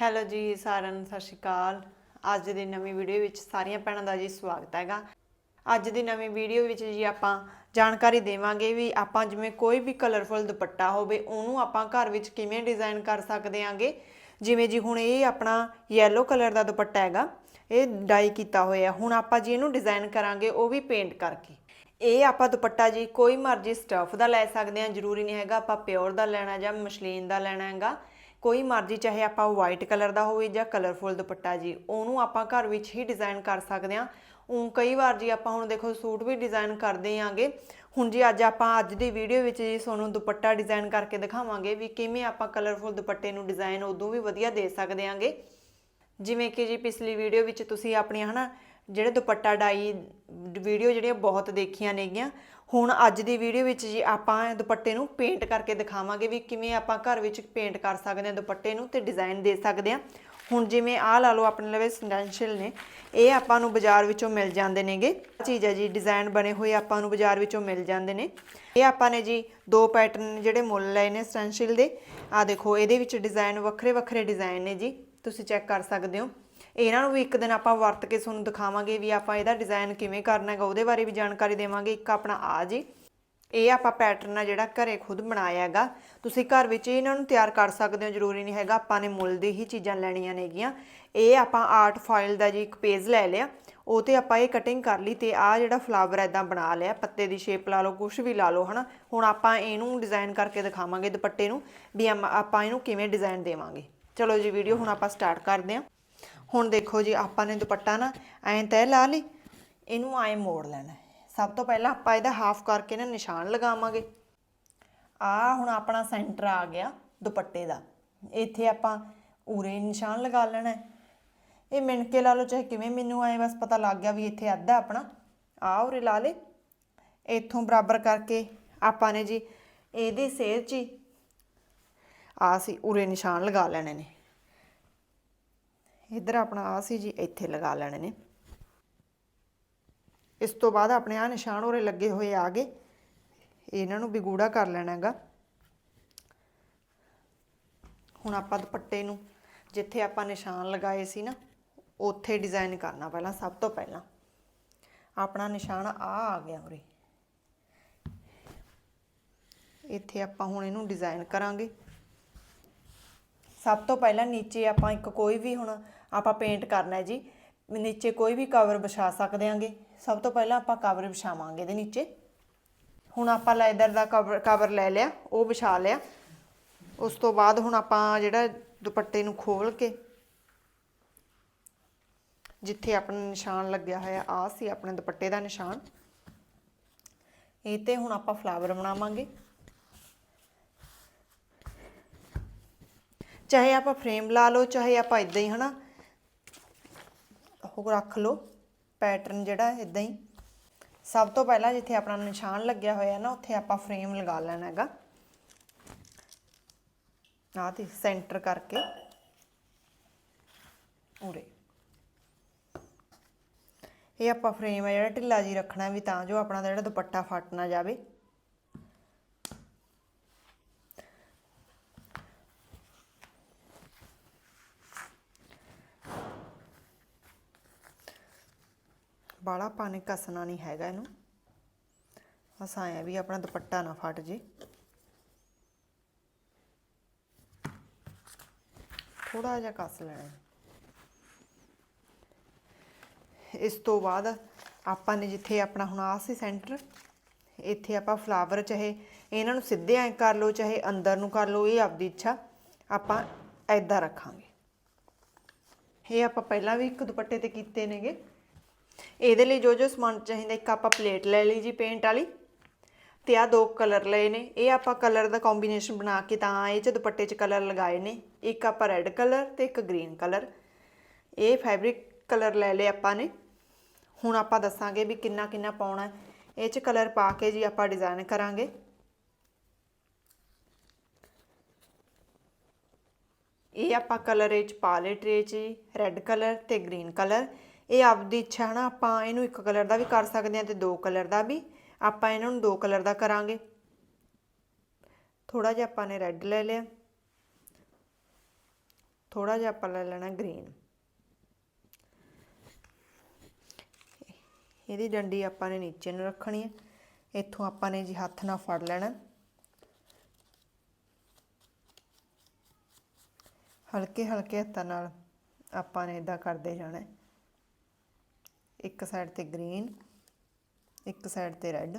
Hello ਜੀ ਸਾਰਿਆਂ ਨੂੰ, ਸਤਿ ਸ਼੍ਰੀ ਅਕਾਲ। ਅੱਜ ਦੀ ਨਵੀਂ ਵੀਡੀਓ ਵਿੱਚ ਸਾਰੀਆਂ ਭੈਣਾਂ ਦਾ ਜੀ ਸਵਾਗਤ ਹੈਗਾ। ਅੱਜ ਦੀ ਨਵੀਂ ਵੀਡੀਓ ਵਿੱਚ ਜੀ ਆਪਾਂ ਜਾਣਕਾਰੀ ਦੇਵਾਂਗੇ ਵੀ ਆਪਾਂ ਜਿਵੇਂ ਕੋਈ ਵੀ ਕਲਰਫੁਲ ਦੁਪੱਟਾ ਹੋਵੇ, ਉਹਨੂੰ ਆਪਾਂ ਘਰ ਵਿੱਚ ਕਿਵੇਂ ਡਿਜ਼ਾਈਨ ਕਰ ਸਕਦੇ ਆਂਗੇ। ਜਿਵੇਂ ਜੀ ਹੁਣ ਇਹ ਆਪਣਾ ਯੈਲੋ ਕਲਰ ਦਾ ਦੁਪੱਟਾ ਹੈਗਾ, ਇਹ ਡਾਈ ਕੀਤਾ ਹੋਇਆ। ਹੁਣ ਆਪਾਂ ਜੀ ਇਹਨੂੰ ਡਿਜ਼ਾਈਨ ਕਰਾਂਗੇ, ਉਹ ਵੀ ਪੇਂਟ ਕਰਕੇ। ਇਹ ਆਪਾਂ ਦੁਪੱਟਾ ਜੀ ਕੋਈ ਮਰਜ਼ੀ ਸਟਫ ਦਾ ਲੈ ਸਕਦੇ ਹਾਂ ਜ਼ਰੂਰੀ ਨਹੀਂ ਹੈਗਾ ਆਪਾਂ ਪਿਓਰ ਦਾ ਲੈਣਾ ਜਾਂ ਮਸ਼ਲੀਨ ਦਾ ਲੈਣਾ ਹੈਗਾ। ਕੋਈ ਮਰਜ਼ੀ ਚਾਹੇ ਆਪਾਂ ਵਾਈਟ ਕਲਰ ਦਾ ਹੋਵੇ ਜਾਂ ਕਲਰਫੁਲ ਦੁਪੱਟਾ ਜੀ, ਉਹਨੂੰ ਆਪਾਂ ਘਰ ਵਿੱਚ ਹੀ ਡਿਜ਼ਾਈਨ ਕਰ ਸਕਦੇ ਹਾਂ। ਉਹ ਕਈ ਵਾਰ ਜੀ ਆਪਾਂ ਹੁਣ ਦੇਖੋ ਸੂਟ ਵੀ ਡਿਜ਼ਾਈਨ ਕਰਦੇ ਆਂਗੇ। ਹੁਣ ਜੀ ਅੱਜ ਆਪਾਂ ਅੱਜ ਦੀ ਵੀਡੀਓ ਵਿੱਚ ਜੀ ਤੁਹਾਨੂੰ ਦੁਪੱਟਾ ਡਿਜ਼ਾਈਨ ਕਰਕੇ ਦਿਖਾਵਾਂਗੇ ਵੀ ਕਿਵੇਂ ਆਪਾਂ ਕਲਰਫੁਲ ਦੁਪੱਟੇ ਨੂੰ ਡਿਜ਼ਾਈਨ ਉਦੋਂ ਵੀ ਵਧੀਆ ਦੇ ਸਕਦੇ ਆਂਗੇ। ਜਿਵੇਂ ਕਿ ਜੀ ਪਿਛਲੀ ਵੀਡੀਓ ਵਿੱਚ ਤੁਸੀਂ ਆਪਣੀਆਂ ਹਨਾ, ਜਿਹੜੇ ਦੁਪੱਟਾ ਡਾਈ ਵੀਡੀਓ ਜਿਹੜੀਆਂ ਬਹੁਤ ਦੇਖੀਆਂ ਨੇਗੀਆਂ ਹੁਣ ਅੱਜ ਦੀ ਵੀਡੀਓ ਵਿੱਚ ਜੀ ਆਪਾਂ ਦੁਪੱਟੇ ਨੂੰ ਪੇਂਟ ਕਰਕੇ ਦਿਖਾਵਾਂਗੇ ਵੀ ਕਿਵੇਂ ਆਪਾਂ ਘਰ ਵਿੱਚ ਪੇਂਟ ਕਰ ਸਕਦੇ ਹਾਂ ਦੁਪੱਟੇ ਨੂੰ ਤੇ ਡਿਜ਼ਾਈਨ ਦੇ ਸਕਦੇ ਹਾਂ। ਹੁਣ ਜਿਵੇਂ ਆਹ ਲਾ ਲਓ ਆਪਣੇ ਲਵੇ ਸੈਂਡੈਂਸ਼ੀਅਲ ਨੇ, ਇਹ ਆਪਾਂ ਨੂੰ ਬਾਜ਼ਾਰ ਵਿੱਚੋਂ ਮਿਲ ਜਾਂਦੇ ਨੇਗੇ। ਚੀਜ਼ ਹੈ ਜੀ ਡਿਜ਼ਾਈਨ ਬਣੇ ਹੋਏ ਆਪਾਂ ਨੂੰ ਬਾਜ਼ਾਰ ਵਿੱਚੋਂ ਮਿਲ ਜਾਂਦੇ ਨੇ। ਇਹ ਆਪਾਂ ਨੇ ਜੀ ਦੋ ਪੈਟਰਨ ਜਿਹੜੇ ਮੁੱਲ ਲਏ ਨੇ ਸਟੈਂਸ਼ੀਅਲ ਦੇ। ਆ ਦੇਖੋ, ਇਹਦੇ ਵਿੱਚ ਡਿਜ਼ਾਈਨ ਵੱਖਰੇ ਵੱਖਰੇ ਡਿਜ਼ਾਈਨ ਨੇ ਜੀ। ਤੁਸੀਂ ਚੈੱਕ ਕਰ ਸਕਦੇ ਹੋ। ਇਹਨਾਂ ਨੂੰ ਵੀ ਇੱਕ ਦਿਨ ਆਪਾਂ ਵਰਤ ਕੇ ਤੁਹਾਨੂੰ ਦਿਖਾਵਾਂਗੇ ਵੀ ਆਪਾਂ ਇਹਦਾ ਡਿਜ਼ਾਈਨ ਕਿਵੇਂ ਕਰਨਾ ਹੈਗਾ, ਉਹਦੇ ਬਾਰੇ ਵੀ ਜਾਣਕਾਰੀ ਦੇਵਾਂਗੇ। ਇੱਕ ਆਪਣਾ ਆ ਜੀ। ਇਹ ਆਪਾਂ ਪੈਟਰਨ ਆ ਜਿਹੜਾ ਘਰੇ ਖੁਦ ਬਣਾਇਆ ਹੈਗਾ। ਤੁਸੀਂ ਘਰ ਵਿੱਚ ਹੀ ਇਹਨਾਂ ਨੂੰ ਤਿਆਰ ਕਰ ਸਕਦੇ ਹੋ, ਜ਼ਰੂਰੀ ਨਹੀਂ ਹੈਗਾ ਆਪਾਂ ਨੇ ਮੁੱਲ ਦੀ ਹੀ ਚੀਜ਼ਾਂ ਲੈਣੀਆਂ ਨੇਗੀਆਂ। ਇਹ ਆਪਾਂ ਆਰਟ ਫਾਈਲ ਦਾ ਜੀ ਇੱਕ ਪੇਜ ਲੈ ਲਿਆ। ਉਹ ਤੇ ਆਪਾਂ ਇਹ ਕਟਿੰਗ ਕਰ ਲਈ ਤੇ ਆ ਜਿਹੜਾ ਫਲਾਵਰ ਐਦਾਂ ਬਣਾ ਲਿਆ। ਪੱਤੇ ਦੀ ਸ਼ੇਪ ਲਾ ਲਓ ਕੁਝ ਵੀ ਲਾ ਲਓ, ਹਨਾ। ਹੁਣ ਆਪਾਂ ਇਹਨੂੰ ਡਿਜ਼ਾਈਨ ਕਰਕੇ ਦਿਖਾਵਾਂਗੇ ਦੁਪੱਟੇ ਨੂੰ ਵੀ ਆਮ- ਆਪਾਂ ਇਹਨੂੰ ਕਿਵੇਂ ਡਿਜ਼ਾਈਨ ਦੇਵਾਂਗੇ। ਚਲੋ ਜੀ ਵੀਡੀਓ ਹੁਣ ਆਪਾਂ ਸਟਾਰਟ ਕਰਦੇ ਹਾਂ। ਹੁਣ ਦੇਖੋ ਜੀ, ਆਪਾਂ ਨੇ ਦੁਪੱਟਾ ਨਾ ਐਂ ਤੈ ਲਾ ਲਈ, ਇਹਨੂੰ ਐਂ ਮੋੜ ਲੈਣਾ ਸਭ ਤੋਂ ਪਹਿਲਾਂ ਆਪਾਂ ਇਹਦਾ ਹਾਫ ਕਰਕੇ ਨਾ ਨਿਸ਼ਾਨ ਲਗਾਵਾਂਗੇ। ਆ ਹੁਣ ਆਪਣਾ ਸੈਂਟਰ ਆ ਗਿਆ ਦੁਪੱਟੇ ਦਾ। ਇੱਥੇ ਆਪਾਂ ਉਰੇ ਨਿਸ਼ਾਨ ਲਗਾ ਲੈਣਾ ਇਹ ਮਿਣਕੇ ਲਾ ਲਓ, ਚਾਹੇ ਕਿਵੇਂ ਮੈਨੂੰ ਐ ਬਸ ਪਤਾ ਲੱਗ ਗਿਆ ਵੀ ਇੱਥੇ ਅੱਧਾ ਆਪਣਾ। ਆ ਉਰੇ ਲਾ ਲੇ ਇੱਥੋਂ ਬਰਾਬਰ ਕਰਕੇ ਆਪਾਂ ਨੇ ਜੀ, ਇਹਦੇ ਸੇਰ 'ਚ ਹੀ ਆ ਸੀ ਉਰੇ ਨਿਸ਼ਾਨ ਲਗਾ ਲੈਣੇ ਨੇ। ਇੱਧਰ ਆਪਣਾ ਆ ਸੀ ਜੀ, ਇੱਥੇ ਲਗਾ ਲੈਣੇ ਨੇ। ਇਸ ਤੋਂ ਬਾਅਦ ਆਪਣੇ ਆ ਨਿਸ਼ਾਨ ਉਰੇ ਲੱਗੇ ਹੋਏ ਆ ਗਏ ਇਹਨਾਂ ਨੂੰ ਵੀ ਗੂੜਾ ਕਰ ਲੈਣਾ ਹੈਗਾ। ਹੁਣ ਆਪਾਂ ਦੁਪੱਟੇ ਨੂੰ, ਜਿੱਥੇ ਆਪਾਂ ਨਿਸ਼ਾਨ ਲਗਾਏ ਸੀ ਨਾ, ਉੱਥੇ ਡਿਜ਼ਾਈਨ ਕਰਨਾ ਪਹਿਲਾਂ, ਸਭ ਤੋਂ ਪਹਿਲਾਂ। ਆਪਣਾ ਨਿਸ਼ਾਨ ਆ ਆ ਗਿਆ ਉਰੇ। ਇੱਥੇ ਆਪਾਂ ਹੁਣ ਇਹਨੂੰ ਡਿਜ਼ਾਈਨ ਕਰਾਂਗੇ। ਸਭ ਤੋਂ ਪਹਿਲਾਂ ਨੀਚੇ ਆਪਾਂ ਇੱਕ ਕੋਈ ਵੀ ਹੁਣ ਆਪਾਂ ਪੇਂਟ ਕਰਨਾ ਹੈ ਜੀ, ਨੀਚੇ ਕੋਈ ਵੀ ਕਵਰ ਵਿਛਾ ਸਕਦੇ ਆਂਗੇ ਸਭ ਤੋਂ ਪਹਿਲਾਂ ਆਪਾਂ ਕਵਰ ਵਿਛਾਵਾਂਗੇ ਇਹਦੇ ਨੀਚੇ। ਹੁਣ ਆਪਾਂ ਲੈਦਰ ਦਾ ਕਵਰ ਕਵਰ ਲੈ ਲਿਆ, ਉਹ ਵਿਛਾ ਲਿਆ। ਉਸ ਤੋਂ ਬਾਅਦ ਹੁਣ ਆਪਾਂ ਜਿਹੜਾ ਦੁਪੱਟੇ ਨੂੰ ਖੋਲ ਕੇ, ਜਿੱਥੇ ਆਪਣਾ ਨਿਸ਼ਾਨ ਲੱਗਿਆ ਹੋਇਆ ਆ ਸੀ ਆਪਣੇ ਦੁਪੱਟੇ ਦਾ ਨਿਸ਼ਾਨ। ਇਹ ਤੇ ਹੁਣ ਆਪਾਂ ਫਲਾਵਰ ਬਣਾਵਾਂਗੇ। ਚਾਹੇ ਆਪਾਂ ਫਰੇਮ ਲਾ ਲਓ, ਚਾਹੇ ਆਪਾਂ ਇਦਾਂ ਹੀ, ਹਨਾ? ਉਹ ਰੱਖ ਲਓ ਪੈਟਰਨ ਜਿਹੜਾ ਇਦਾਂ ਹੀ। ਸਭ ਤੋਂ ਪਹਿਲਾਂ ਜਿੱਥੇ ਆਪਣਾ ਨਿਸ਼ਾਨ ਲੱਗਿਆ ਹੋਇਆ ਨਾ, ਉੱਥੇ ਆਪਾਂ ਫਰੇਮ ਲਗਾ ਲੈਣਾ ਹੈਗਾ। ਆਹ ਤੇ ਸੈਂਟਰ ਕਰਕੇ। ਉਰੇ। ਇਹ ਆਪਾਂ ਫਰੇਮ ਹੈ ਜਿਹੜਾ ਢਿੱਲਾ ਜੀ ਰੱਖਣਾ ਵੀ ਤਾਂ ਜੋ ਆਪਣਾ ਜਿਹੜਾ ਦੁਪੱਟਾ ਫਟ ਨਾ ਜਾਵੇ। ਬਾਲਾ ਪਾਣੀ ਕੱਸਣਾ ਨਹੀਂ ਹੈਗਾ ਇਹਨੂੰ। ਬਸ ਆਇਆ ਵੀ ਆਪਣਾ ਦੁਪੱਟਾ ਨਾ ਫਟ ਜੇ। ਥੋੜਾ ਜਿਹਾ ਕੱਸ ਲੈਣਾ ਇਸ ਤੋਂ ਬਾਅਦ ਆਪਾਂ ਨੇ ਜਿੱਥੇ ਆਪਣਾ ਹੁਣ ਆ ਸੀ ਸੈਂਟਰ, ਇੱਥੇ ਆਪਾਂ ਫਲਾਵਰ ਚਾਹੇ ਇਹਨਾਂ ਨੂੰ ਸਿੱਧੇ ਐ ਕਰ ਲਓ, ਚਾਹੇ ਅੰਦਰ ਨੂੰ ਕਰ ਲਓ, ਇਹ ਆਪਦੀ ਇੱਛਾ ਆਪਾਂ ਐਦਾਂ ਰੱਖਾਂਗੇ। ਇਹ ਆਪਾਂ ਪਹਿਲਾਂ ਵੀ ਇੱਕ ਦੁਪੱਟੇ ਤੇ ਕੀਤੇ ਨੇਗੇ। ਇਹਦੇ ਲਈ ਜੋ ਜੋ ਸਮਾਨ ਚਾਹੀਦਾ, ਇੱਕ ਆਪਾਂ ਪਲੇਟ ਲੈ ਲਈ ਜੀ ਪੇਂਟ ਵਾਲੀ ਤੇ ਆ ਦੋ ਕਲਰ ਲਏ ਨੇ। ਇਹ ਆਪਾਂ ਕਲਰ ਦਾ ਕੰਬੀਨੇਸ਼ਨ ਬਣਾ ਕੇ ਤਾਂ ਇਹ ਚ ਦੁਪੱਟੇ 'ਚ ਕਲਰ ਲਗਾਏ ਨੇ। ਇੱਕ ਆਪਾਂ ਰੈੱਡ ਕਲਰ ਤੇ ਇੱਕ ਗ੍ਰੀਨ ਕਲਰ ਇਹ ਫੈਬਰਿਕ ਕਲਰ ਲੈ ਲਏ ਆਪਾਂ ਨੇ। ਹੁਣ ਆਪਾਂ ਦੱਸਾਂਗੇ ਵੀ ਕਿੰਨਾ ਕਿੰਨਾ ਪਾਉਣਾ ਹੈ। ਇਹ ਚ ਕਲਰ ਪਾ ਕੇ ਜੀ ਆਪਾਂ ਡਿਜ਼ਾਈਨ ਕਰਾਂਗੇ। ਇਹ ਆਪਾਂ ਕਲਰ ਇਹ ਚ ਪਾ ਲਏ ਟਰੇ 'ਚ ਰੈੱਡ ਕਲਰ ਤੇ ਗ੍ਰੀਨ ਕਲਰ ਇਹ ਆਪਦੀ ਇੱਛਾ ਹੈ ਨਾ, ਆਪਾਂ ਇਹਨੂੰ ਇੱਕ ਕਲਰ ਦਾ ਵੀ ਕਰ ਸਕਦੇ ਹਾਂ ਤੇ ਦੋ ਕਲਰ ਦਾ ਵੀ। ਆਪਾਂ ਇਹਨਾਂ ਨੂੰ ਦੋ ਕਲਰ ਦਾ ਕਰਾਂਗੇ। ਥੋੜਾ ਜਿਹਾ ਆਪਾਂ ਨੇ ਰੈੱਡ ਲੈ ਲਿਆ। ਥੋੜਾ ਜਿਹਾ ਆਪਾਂ ਲੈ ਲੈਣਾ ਗ੍ਰੀਨ ਇਹਦੀ ਡੰਡੀ ਆਪਾਂ ਨੇ ਨੀਚੇ ਨੂੰ ਰੱਖਣੀ ਹੈ। ਇੱਥੋਂ ਆਪਾਂ ਨੇ ਜੀ ਹੱਥ ਨਾਲ ਫੜ ਲੈਣਾ। ਹਲਕੇ ਹਲਕੇ ਹੱਥਾਂ ਨਾਲ ਆਪਾਂ ਨੇ ਇਦਾਂ ਕਰਦੇ ਜਾਣਾ ਇੱਕ ਸਾਈਡ ਤੇ ਗ੍ਰੀਨ ਇੱਕ ਸਾਈਡ ਤੇ ਰੈੱਡ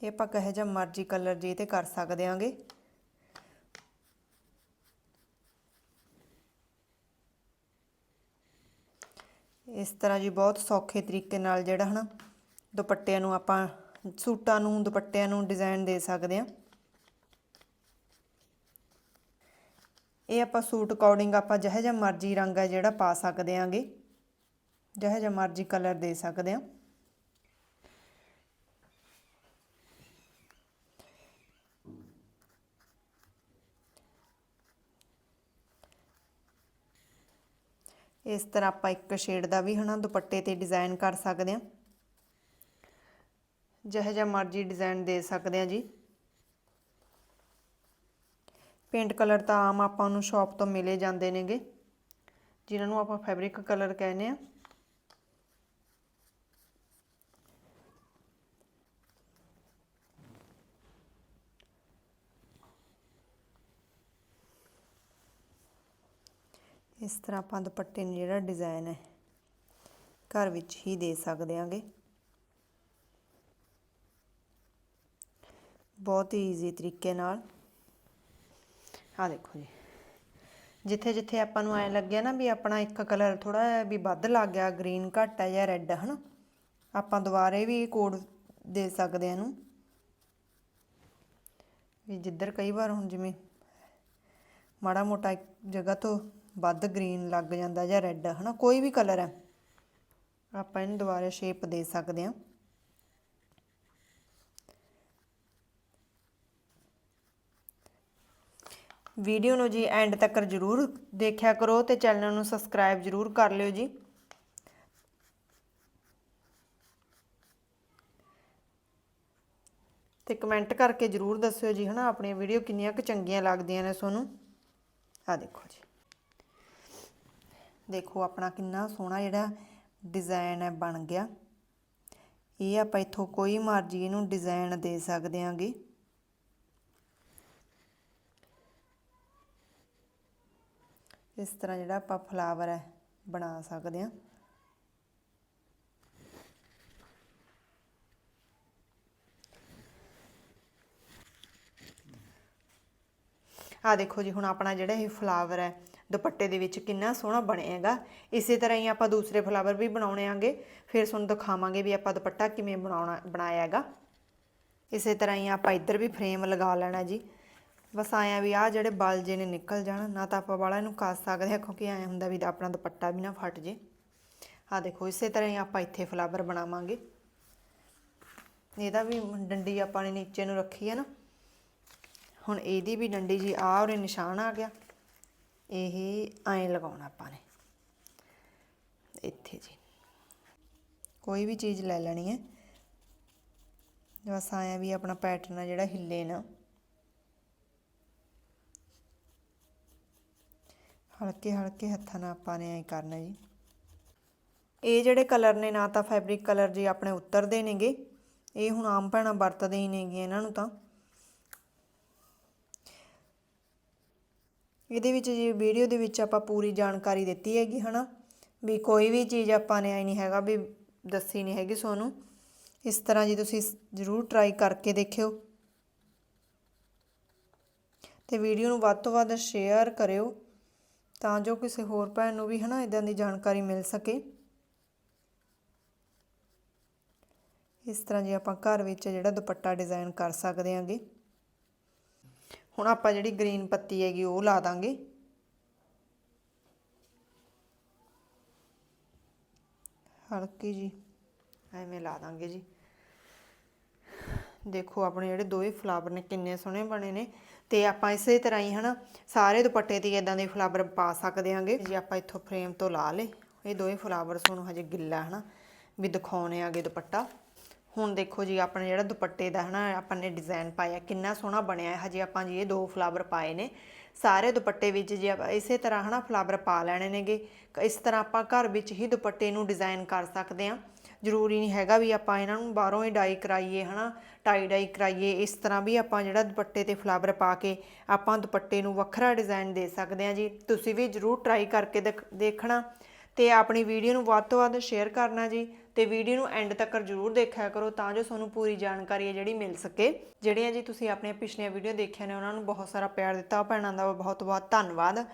ਇਹ ਆਪਾਂ ਕਹੇ ਜਾਂ ਮਰਜ਼ੀ ਕਲਰ ਜੀ ਤੇ ਕਰ ਸਕਦੇ ਆਂਗੇ। ਇਸ ਤਰ੍ਹਾਂ ਜੀ ਬਹੁਤ ਸੌਖੇ ਤਰੀਕੇ ਨਾਲ ਜਿਹੜਾ ਹਨਾ, ਦੁਪੱਟਿਆਂ ਨੂੰ ਆਪਾਂ ਸੂਟਾਂ ਨੂੰ, ਦੁਪੱਟਿਆਂ ਨੂੰ ਡਿਜ਼ਾਈਨ ਦੇ ਸਕਦੇ ਆ ਇਹ ਆਪਾਂ ਸੂਟ ਅਕੋਰਡਿੰਗ ਆਪਾਂ ਜਿਹੋ ਜਿਹਾ ਮਰਜ਼ੀ ਰੰਗ ਹੈ ਜਿਹੜਾ ਪਾ ਸਕਦੇ ਆਂਗੇ ਜਿਹੋ ਜਿਹਾ ਮਰਜ਼ੀ ਕਲਰ ਦੇ ਸਕਦੇ ਆ ਇਸ ਤਰ੍ਹਾਂ ਆਪਾਂ ਇੱਕ ਸ਼ੇਡ ਦਾ ਵੀ ਹਨਾ ਦੁਪੱਟੇ ਤੇ ਡਿਜ਼ਾਈਨ ਕਰ ਸਕਦੇ ਹਾਂ। ਜਿਹੋ ਜਿਹਾ ਮਰਜ਼ੀ ਡਿਜ਼ਾਈਨ ਦੇ ਸਕਦੇ ਹਾਂ ਜੀ। ਪੇਂਟ ਕਲਰ ਤਾਂ ਆਮ ਆਪਾਂ ਨੂੰ ਸ਼ਾਪ ਤੋਂ ਮਿਲੇ ਜਾਂਦੇ ਨੇਗੇ। ਜਿਨ੍ਹਾਂ ਨੂੰ ਆਪਾਂ ਫੈਬਰਿਕ ਕਲਰ ਕਹਿੰਦੇ ਆ ਇਸ ਤਰ੍ਹਾਂ ਆਪਾਂ ਦੁਪੱਟੇ ਨੂੰ ਜਿਹੜਾ ਡਿਜ਼ਾਈਨ ਹੈ, ਘਰ ਵਿੱਚ ਹੀ ਦੇ ਸਕਦੇ ਆਂਗੇ ਬਹੁਤ ਹੀ ਈਜ਼ੀ ਤਰੀਕੇ ਨਾਲ। ਆ ਦੇਖੋ ਜੀ। ਜਿੱਥੇ ਜਿੱਥੇ ਆਪਾਂ ਨੂੰ ਐ ਲੱਗਿਆ ਨਾ ਵੀ ਆਪਣਾ ਇੱਕ ਕਲਰ ਥੋੜਾ ਵੀ ਵੱਧ ਲੱਗ ਗਿਆ ਗ੍ਰੀਨ ਘੱਟ ਹੈ ਜਾਂ ਰੈੱਡ ਹਨਾ? ਆਪਾਂ ਦੁਬਾਰੇ ਵੀ ਕੋਡ ਦੇ ਸਕਦੇ ਆ ਇਹਨੂੰ। ਵੀ ਜਿੱਧਰ ਕਈ ਵਾਰ ਹੁਣ ਜਿਵੇਂ ਮਾੜਾ ਮੋਟਾ ਇੱਕ ਜਗ੍ਹਾ ਤੋਂ ਵੱਧ ਗ੍ਰੀਨ ਲੱਗ ਜਾਂਦਾ ਜਾਂ ਰੈੱਡ, ਹਨਾ? ਕੋਈ ਵੀ ਕਲਰ ਹੈ। ਆਪਾਂ ਇਹਨੂੰ ਦੁਬਾਰਾ ਸ਼ੇਪ ਦੇ ਸਕਦੇ ਹਾਂ। ਵੀਡੀਓ ਨੂੰ ਜੀ ਐਂਡ ਤੱਕ ਜਰੂਰ ਦੇਖਿਆ ਕਰੋ ਤੇ ਚੈਨਲ ਨੂੰ ਸਬਸਕ੍ਰਾਈਬ ਜਰੂਰ ਕਰ ਲਿਓ ਜੀ। ਤੇ ਕਮੈਂਟ ਕਰਕੇ ਜਰੂਰ ਦੱਸਿਓ ਜੀ, ਹਨਾ? ਆਪਣੀਆਂ ਵੀਡੀਓ ਕਿੰਨੀਆਂ ਕੁ ਚੰਗੀਆਂ ਲੱਗਦੀਆਂ ਨੇ ਤੁਹਾਨੂੰ ਆ ਦੇਖੋ ਜੀ। ਦੇਖੋ ਆਪਣਾ ਕਿੰਨਾ ਸੋਹਣਾ ਜਿਹੜਾ ਡਿਜ਼ਾਈਨ ਹੈ ਬਣ ਗਿਆ। ਇਹ ਆਪਾਂ ਇੱਥੋਂ ਕੋਈ ਮਰਜ਼ੀ ਇਹਨੂੰ ਡਿਜ਼ਾਈਨ ਦੇ ਸਕਦੇ ਆਂਗੇ ਇਸ ਤਰ੍ਹਾਂ ਜਿਹੜਾ ਆਪਾਂ ਫਲਾਵਰ ਹੈ ਬਣਾ ਸਕਦੇ ਹਾਂ। ਆ ਦੇਖੋ ਜੀ, ਹੁਣ ਆਪਣਾ ਜਿਹੜਾ ਇਹ ਫਲਾਵਰ ਹੈ ਦੁਪੱਟੇ ਦੇ ਵਿੱਚ ਕਿੰਨਾ ਸੋਹਣਾ ਬਣਿਆ ਹੈਗਾ ਇਸੇ ਤਰ੍ਹਾਂ ਹੀ ਆਪਾਂ ਦੂਸਰੇ ਫਲਾਵਰ ਵੀ ਬਣਾਉਣੇ ਆਂਗੇ। ਫਿਰ ਤੁਹਾਨੂੰ ਦਿਖਾਵਾਂਗੇ ਵੀ ਆਪਾਂ ਦੁਪੱਟਾ ਕਿਵੇਂ ਬਣਾਉਣਾ ਬਣਾਇਆ ਹੈਗਾ ਇਸੇ ਤਰ੍ਹਾਂ ਹੀ ਆਪਾਂ ਇੱਧਰ ਵੀ ਫਰੇਮ ਲਗਾ ਲੈਣਾ ਜੀ। ਬਸ ਆਇਆ ਵੀ ਆ ਜਿਹੜੇ ਬਲ ਜੇ ਨੇ ਨਿਕਲ ਜਾਣ, ਨਾ ਤਾਂ ਆਪਾਂ ਵਾਲਾ ਇਹਨੂੰ ਕੱਸ ਸਕਦੇ ਹਾਂ, ਕਿਉਂਕਿ ਐ ਹੁੰਦਾ ਵੀ ਆਪਣਾ ਦੁਪੱਟਾ ਵੀ ਨਾ ਫਟ ਜੇ। ਆ ਦੇਖੋ, ਇਸੇ ਤਰ੍ਹਾਂ ਹੀ ਆਪਾਂ ਇੱਥੇ ਫਲਾਵਰ ਬਣਾਵਾਂਗੇ। ਇਹਦਾ ਵੀ ਡੰਡੀ ਆਪਾਂ ਨੇ ਨੀਚੇ ਨੂੰ ਰੱਖੀ ਹੈ ਨਾ। ਹੁਣ ਇਹਦੀ ਵੀ ਡੰਡੀ ਜੀ ਆ ਉਹਦੇ ਨਿਸ਼ਾਨ ਆ ਗਿਆ। ਇਹ ਐਂ ਲਗਾਉਣਾ ਆਪਾਂ ਨੇ। ਇੱਥੇ ਜੀ। ਕੋਈ ਵੀ ਚੀਜ਼ ਲੈ ਲੈਣੀ ਹੈ। ਬਸ ਆਇਆ ਵੀ ਆਪਣਾ ਪੈਟਰਨ ਆ ਜਿਹੜਾ ਹਿੱਲੇ ਨਾ। ਹਲਕੇ ਹਲਕੇ ਹੱਥਾਂ ਨਾਲ ਆਪਾਂ ਨੇ ਐਂ ਕਰਨਾ ਜੀ। ਇਹ ਜਿਹੜੇ ਕਲਰ ਨੇ ਨਾ ਤਾਂ ਫੈਬਰਿਕ ਕਲਰ ਜੀ ਆਪਣੇ ਉਤਰਦੇ ਨੇਗੇ। ਇਹ ਹੁਣ ਆਮ ਭੈਣਾਂ ਵਰਤਦੇ ਹੀ ਨੇਗੇ ਇਹਨਾਂ ਨੂੰ ਤਾਂ। ਇਹਦੇ ਵਿੱਚ ਜੀ ਵੀਡੀਓ ਦੇ ਵਿੱਚ ਆਪਾਂ ਪੂਰੀ ਜਾਣਕਾਰੀ ਦਿੱਤੀ ਹੈਗੀ, ਹਨਾ? ਵੀ ਕੋਈ ਵੀ ਚੀਜ਼ ਆਪਾਂ ਨੇ ਆਈ ਨਹੀਂ ਹੈਗਾ ਵੀ ਦੱਸੀ ਨਹੀਂ ਹੈਗੀ ਸੋਨੂੰ। ਇਸ ਤਰ੍ਹਾਂ ਜੀ ਤੁਸੀਂ ਜ਼ਰੂਰ ਟਰਾਈ ਕਰਕੇ ਦੇਖਿਓ। ਤੇ ਵੀਡੀਓ ਨੂੰ ਵੱਧ ਤੋਂ ਵੱਧ ਸ਼ੇਅਰ ਕਰਿਓ, ਤਾਂ ਜੋ ਕਿਸੇ ਹੋਰ ਭੈਣ ਨੂੰ ਵੀ, ਹਨਾ ਇਦਾਂ ਦੀ ਜਾਣਕਾਰੀ ਮਿਲ ਸਕੇ। ਇਸ ਤਰ੍ਹਾਂ ਜੀ ਆਪਾਂ ਘਰ ਵਿੱਚ ਜਿਹੜਾ ਦੁਪੱਟਾ ਡਿਜ਼ਾਈਨ ਕਰ ਸਕਦੇ ਹਾਂਗੇ। ਹੁਣ ਆਪਾਂ ਜਿਹੜੀ ਗ੍ਰੀਨ ਪੱਤੀ ਹੈਗੀ ਉਹ ਲਾ ਦਾਂਗੇ। ਹਲਕੀ ਜੀ, ਐਵੇਂ ਲਾ ਦਾਂਗੇ ਜੀ। ਦੇਖੋ ਆਪਣੇ ਜਿਹੜੇ ਦੋਵੇਂ ਫਲਾਵਰ ਨੇ ਕਿੰਨੇ ਸੋਹਣੇ ਬਣੇ ਨੇ ਤੇ ਆਪਾਂ ਇਸੇ ਤਰ੍ਹਾਂ ਹੀ ਹਨਾ ਸਾਰੇ ਦੁਪੱਟੇ ਤੇ ਇਦਾਂ ਦੇ ਫਲਾਵਰ ਪਾ ਸਕਦੇ ਹਾਂਗੇ। ਜੇ ਆਪਾਂ ਇੱਥੋਂ ਫਰੇਮ ਤੋਂ ਲਾ ਲੇ ਇਹ ਦੋਵੇਂ ਫਲਾਵਰ ਤੁਹਾਨੂੰ ਹਜੇ ਗਿੱਲਾ ਹਨਾ ਵੀ ਦਿਖਾਉਣੇ ਆਗੇ ਦੁਪੱਟਾ। ਹੁਣ ਦੇਖੋ ਜੀ, ਆਪਣੇ ਜਿਹੜਾ ਦੁਪੱਟੇ ਦਾ ਹਨਾ, ਆਪਾਂ ਨੇ ਡਿਜ਼ਾਈਨ ਪਾਇਆ, ਕਿੰਨਾ ਸੋਹਣਾ ਬਣਿਆ ਹੈ। ਹਜੇ ਆਪਾਂ ਜੀ ਇਹ ਦੋ ਫਲਾਵਰ ਪਾਏ ਨੇ। ਸਾਰੇ ਦੁਪੱਟੇ ਵਿੱਚ ਜੇ ਆਪਾਂ ਇਸੇ ਤਰ੍ਹਾਂ ਹਨਾ ਫਲਾਵਰ ਪਾ ਲੈਣੇ ਨੇਗੇ, ਕ- ਇਸ ਤਰ੍ਹਾਂ ਆਪਾਂ ਘਰ ਵਿੱਚ ਹੀ ਦੁਪੱਟੇ ਨੂੰ ਡਿਜ਼ਾਈਨ ਕਰ ਸਕਦੇ ਹਾਂ। ਜ਼ਰੂਰੀ ਨਹੀਂ ਹੈਗਾ ਵੀ ਆਪਾਂ ਇਹਨਾਂ ਨੂੰ ਬਾਹਰੋਂ ਹੀ ਡਾਈ ਕਰਾਈਏ ਹਨਾ ਟਾਈ ਡਾਈ ਕਰਾਈਏ। ਇਸ ਤਰ੍ਹਾਂ ਵੀ ਆਪਾਂ ਜਿਹੜਾ ਦੁਪੱਟੇ ਤੇ ਫਲਾਵਰ ਪਾ ਕੇ ਆਪਾਂ ਦੁਪੱਟੇ ਨੂੰ ਵੱਖਰਾ ਡਿਜ਼ਾਈਨ ਦੇ ਸਕਦੇ ਹਾਂ ਜੀ। ਤੁਸੀਂ ਵੀ ਜ਼ਰੂਰ ਟਰਾਈ ਕਰਕੇ ਦੇਖ- ਦੇਖਣਾ ਤੇ ਆਪਣੀ ਵੀਡੀਓ ਨੂੰ ਵੱਧ ਤੋਂ ਵੱਧ ਸ਼ੇਅਰ ਕਰਨਾ ਜੀ। ਤੇ ਵੀਡੀਓ ਨੂੰ ਐਂਡ ਤੱਕ ਜ਼ਰੂਰ ਦੇਖਿਆ ਕਰੋ ਤਾਂ ਜੋ ਤੁਹਾਨੂੰ ਪੂਰੀ ਜਾਣਕਾਰੀ ਹੈ ਜਿਹੜੀ ਮਿਲ ਸਕੇ। ਜਿਹੜੀਆਂ ਜੀ ਤੁਸੀਂ ਆਪਣੀਆਂ ਪਿਛਲੀਆਂ ਵੀਡੀਓ ਦੇਖੀਆਂ ਨੇ, ਉਹਨਾਂ ਨੂੰ ਬਹੁਤ ਸਾਰਾ ਪਿਆਰ ਦਿੱਤਾ। ਭੈਣਾਂ ਦਾ ਬਹੁਤ ਬਹੁਤ ਧੰਨਵਾਦ।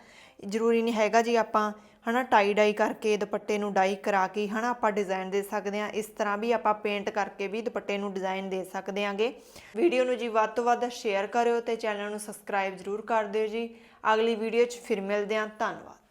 ਜ਼ਰੂਰੀ ਨਹੀਂ ਹੈਗਾ ਜੀ ਆਪਾਂ ਹਨਾ ਟਾਈ ਡਾਈ ਕਰਕੇ ਦੁਪੱਟੇ ਨੂੰ ਡਾਈ ਕਰਾ ਕੇ ਹਨਾ ਆਪਾਂ ਡਿਜ਼ਾਈਨ ਦੇ ਸਕਦੇ ਹਾਂ। ਇਸ ਤਰ੍ਹਾਂ ਵੀ ਆਪਾਂ ਪੇਂਟ ਕਰਕੇ ਵੀ ਦੁਪੱਟੇ ਨੂੰ ਡਿਜ਼ਾਈਨ ਦੇ ਸਕਦੇ ਆਂਗੇ ਵੀਡੀਓ ਨੂੰ ਜੀ ਵੱਧ ਤੋਂ ਵੱਧ ਸ਼ੇਅਰ ਕਰਿਓ ਤੇ ਚੈਨਲ ਨੂੰ ਸਬਸਕ੍ਰਾਈਬ ਜ਼ਰੂਰ ਕਰ ਦਿਓ ਜੀ। ਅਗਲੀ ਵੀਡੀਓ 'ਚ ਫਿਰ ਮਿਲਦੇ ਹਾਂ। ਧੰਨਵਾਦ।